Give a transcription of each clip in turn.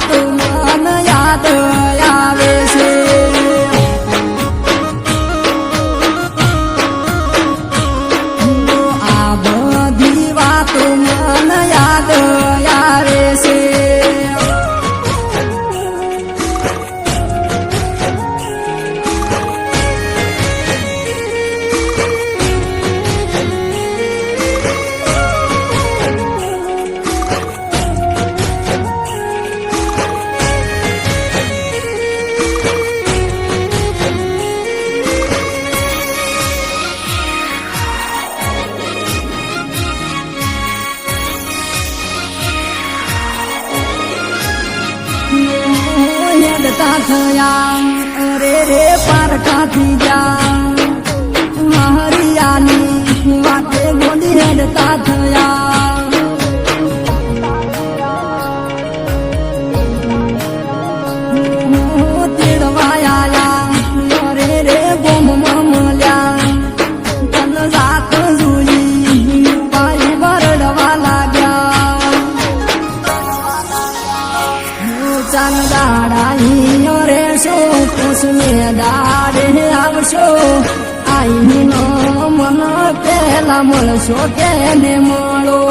Oh. થયા અરે રે પારકા થઈ જા હરિયાની વાતે ગોડી હેડતા થયા. કુસમે દાડે આવશો. આઈ નો મન પેલા મળશો કેને મળો.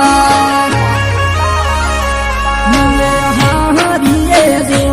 હતા હવે હા હરીએ જો